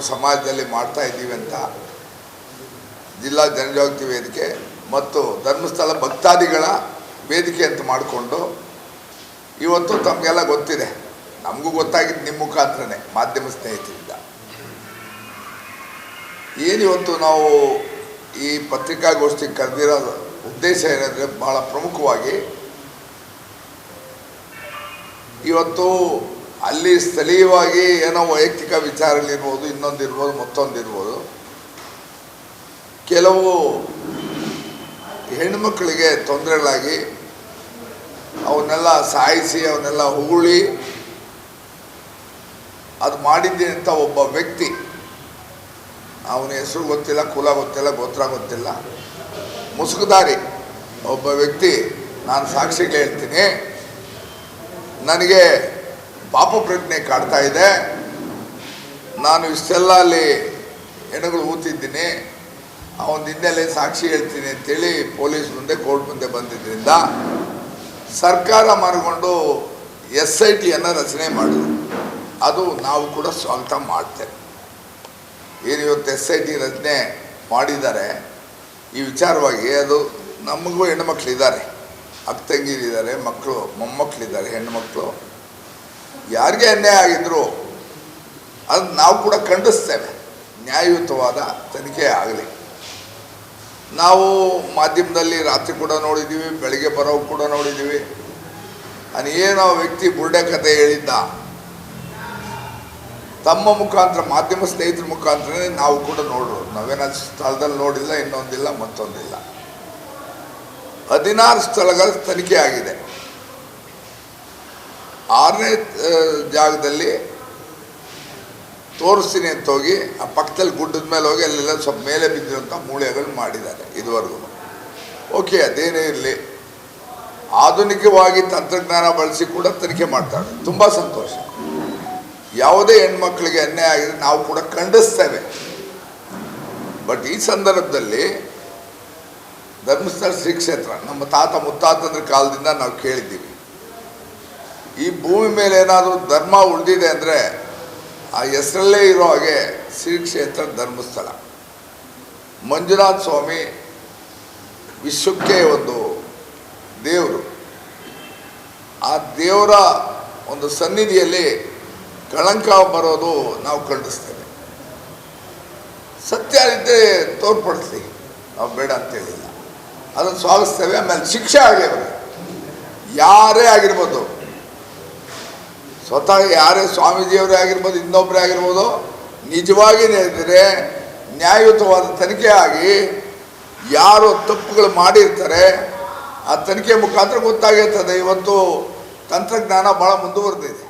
ಸಮಾಜದಲ್ಲಿ ಮಾಡ್ತಾ ಇದ್ದೀವಿ ಅಂತ ಜಿಲ್ಲಾ ಜನಜಾಗೃತಿ ವೇದಿಕೆ ಮತ್ತು ಧರ್ಮಸ್ಥಳ ಭಕ್ತಾದಿಗಳ ವೇದಿಕೆ ಅಂತ ಮಾಡಿಕೊಂಡು ಇವತ್ತು ತಮಗೆಲ್ಲ ಗೊತ್ತಿದೆ. ನಮಗೂ ಗೊತ್ತಾಗಿದ್ದು ನಿಮ್ಮ ಮುಖಾಂತರನೇ, ಮಾಧ್ಯಮ ಸ್ನೇಹಿತರಿಂದ. ಏನಿವತ್ತು ನಾವು ಈ ಪತ್ರಿಕಾಗೋಷ್ಠಿ ಕರೆದಿರೋ ಉದ್ದೇಶ ಏನಂದರೆ ಬಹಳ ಪ್ರಮುಖವಾಗಿ ಇವತ್ತು ಅಲ್ಲಿ ಸ್ಥಳೀಯವಾಗಿ ಏನೋ ವೈಯಕ್ತಿಕ ವಿಚಾರಗಳಿರ್ಬೋದು ಇನ್ನೊಂದಿರ್ಬೋದು ಮತ್ತೊಂದಿರ್ಬೋದು ಕೆಲವು ಹೆಣ್ಮಕ್ಳಿಗೆ ತೊಂದರೆಗಳಾಗಿ ಅವನ್ನೆಲ್ಲ ಸಾಯಿಸಿ, ಅವನ್ನೆಲ್ಲ ಉಗುಳಿ, ಅದು ಮಾಡಿದ್ದೀನಿ ಅಂತ ಒಬ್ಬ ವ್ಯಕ್ತಿ, ಅವನ ಹೆಸರು ಗೊತ್ತಿಲ್ಲ, ಕುಲ ಗೊತ್ತಿಲ್ಲ, ಗೋತ್ರ ಗೊತ್ತಿಲ್ಲ. ಮುಸುಕುದಾರಿ. ಒಬ್ಬ ವ್ಯಕ್ತಿ, ನಾನು ಸಾಕ್ಷಿಗೆ ಹೇಳ್ತೀನಿ. ನನಗೆ ಪಾಪ ಪ್ರಜ್ಞೆ ಕಾಡ್ತಾ ಇದೆ. ನಾನು ಇಷ್ಟೆಲ್ಲ ಅಲ್ಲಿ ಹೆಣಗಳು ಊತಿದ್ದೀನಿ ಅವನ ಹಿನ್ನೆಲೆ ಸಾಕ್ಷಿ ಹೇಳ್ತೀನಿ ಅಂತೇಳಿ ಪೊಲೀಸ್ ಮುಂದೆ, ಕೋರ್ಟ್ ಮುಂದೆ ಬಂದಿದ್ದರಿಂದ ಸರ್ಕಾರ ಮಾಡಿಕೊಂಡು ಎಸ್ ಐ ಟಿಯನ್ನು ರಚನೆ ಮಾಡಿದ್ರು. ಅದು ನಾವು ಕೂಡ ಸ್ವಾಗತ ಮಾಡ್ತೇವೆ. ಏನು ಇವತ್ತು ಎಸ್ ಐ ಟಿ ರಚನೆ ಮಾಡಿದ್ದಾರೆ. ಈ ವಿಚಾರವಾಗಿ ಅದು ನಮಗೂ ಹೆಣ್ಮಕ್ಳಿದ್ದಾರೆ ಅಕ್ಕ ತಂಗಿರಿದ್ದಾರೆ ಮಕ್ಕಳು, ಮೊಮ್ಮಕ್ಕಳಿದ್ದಾರೆ ಹೆಣ್ಮಕ್ಳು ಯಾರಿಗೆ ಅನ್ಯಾಯ ಆಗಿದ್ರು ಅದು ನಾವು ಕೂಡ ಖಂಡಿಸ್ತೇವೆ. ನ್ಯಾಯಯುತವಾದ ತನಿಖೆ ಆಗಲಿ. ನಾವು ಮಾಧ್ಯಮದಲ್ಲಿ ರಾತ್ರಿ ಕೂಡ ನೋಡಿದ್ದೀವಿ ಬೆಳಗ್ಗೆ ಬರೋ ಕೂಡ ನೋಡಿದ್ದೀವಿ ನಾನು ಏನೋ ವ್ಯಕ್ತಿ ಬುರ್ಡೆ ಕತೆ ಹೇಳಿದ್ದ. ತಮ್ಮ ಮುಖಾಂತರ, ಮಾಧ್ಯಮ ಸ್ನೇಹಿತರ ಮುಖಾಂತರನೇ ನಾವು ಕೂಡ ನೋಡೋದು ನಾವೇನ ಸ್ಥಳದಲ್ಲಿ ನೋಡಿಲ್ಲ, ಇನ್ನೊಂದಿಲ್ಲ, ಮತ್ತೊಂದಿಲ್ಲ. ಹದಿನಾರು ಸ್ಥಳಗಳ ತನಿಖೆ ಆಗಿದೆ. ಆರನೇ ಜಾಗದಲ್ಲಿ ತೋರಿಸ್ತೀನಿ ಅಂತ ಹೋಗಿ, ಆ ಪಕ್ಕದಲ್ಲಿ ಗುಡ್ಡದ ಮೇಲೆ ಹೋಗಿ, ಅಲ್ಲೆಲ್ಲ ಸ್ವಲ್ಪ ಮೇಲೆ ಬಿದ್ದಿರುವಂಥ ಮೂಳೆಗಳು ಮಾಡಿದ್ದಾರೆ ಇದುವರೆಗೂ. ಓಕೆ, ಅದೇನೇ ಇರಲಿ. ಆಧುನಿಕವಾಗಿ ತಂತ್ರಜ್ಞಾನ ಬಳಸಿ ಕೂಡ ತನಿಖೆ ಮಾಡ್ತಾರೆ. ತುಂಬ ಸಂತೋಷ. ಯಾವುದೇ ಹೆಣ್ಮಕ್ಳಿಗೆ ಅನ್ಯಾಯ ಆಗಿದೆ ನಾವು ಕೂಡ ಖಂಡಿಸ್ತೇವೆ. ಬಟ್ ಈ ಸಂದರ್ಭದಲ್ಲಿ ಧರ್ಮಸ್ಥಳ ಶ್ರೀ ಕ್ಷೇತ್ರ ನಮ್ಮ ತಾತ ಮುತ್ತಾತಂದ್ರ ಕಾಲದಿಂದ ನಾವು ಕೇಳಿದ್ದೀವಿ. ಈ ಭೂಮಿ ಮೇಲೆ ಏನಾದರೂ ಧರ್ಮ ಉಳಿದಿದೆ ಅಂದರೆ ಆ ಹೆಸರಲ್ಲೇ ಇರೋ ಹಾಗೆ ಶ್ರೀ ಕ್ಷೇತ್ರ ಧರ್ಮಸ್ಥಳ. ಮಂಜುನಾಥ ಸ್ವಾಮಿ ವಿಶ್ವಕ್ಕೆ ಒಂದು ದೇವರು. ಆ ದೇವರ ಒಂದು ಸನ್ನಿಧಿಯಲ್ಲಿ ಕಳಂಕ ಬರೋದು ನಾವು ಖಂಡಿಸ್ತೇವೆ. ಸತ್ಯ ಇದ್ದರೆ ತೋರ್ಪಡಿಸಿ ನಾವು ಬೇಡ ಅಂತೇಳಿಲ್ಲ ಅದನ್ನು ಸ್ವಾಗತಿಸ್ತೇವೆ. ಆಮೇಲೆ ಶಿಕ್ಷೆ ಆಗಲಿ ಯಾರೇ ಆಗಿರ್ಬೋದು ಸ್ವತಃ ಯಾರೇ ಸ್ವಾಮೀಜಿಯವರೇ ಆಗಿರ್ಬೋದು ಇನ್ನೊಬ್ಬರೇ ಆಗಿರ್ಬೋದು ನಿಜವಾಗಿ ಹೇಳಿದರೆ ನ್ಯಾಯಯುತವಾದ ತನಿಖೆ ಆಗಿ ಯಾರು ತಪ್ಪುಗಳು ಮಾಡಿರ್ತಾರೆ, ಆ ತನಿಖೆ ಮುಖಾಂತರ ಗೊತ್ತಾಗಿರ್ತದೆ. ಇವತ್ತು ತಂತ್ರಜ್ಞಾನ ಭಾಳ ಮುಂದುವರೆದಿದೆ.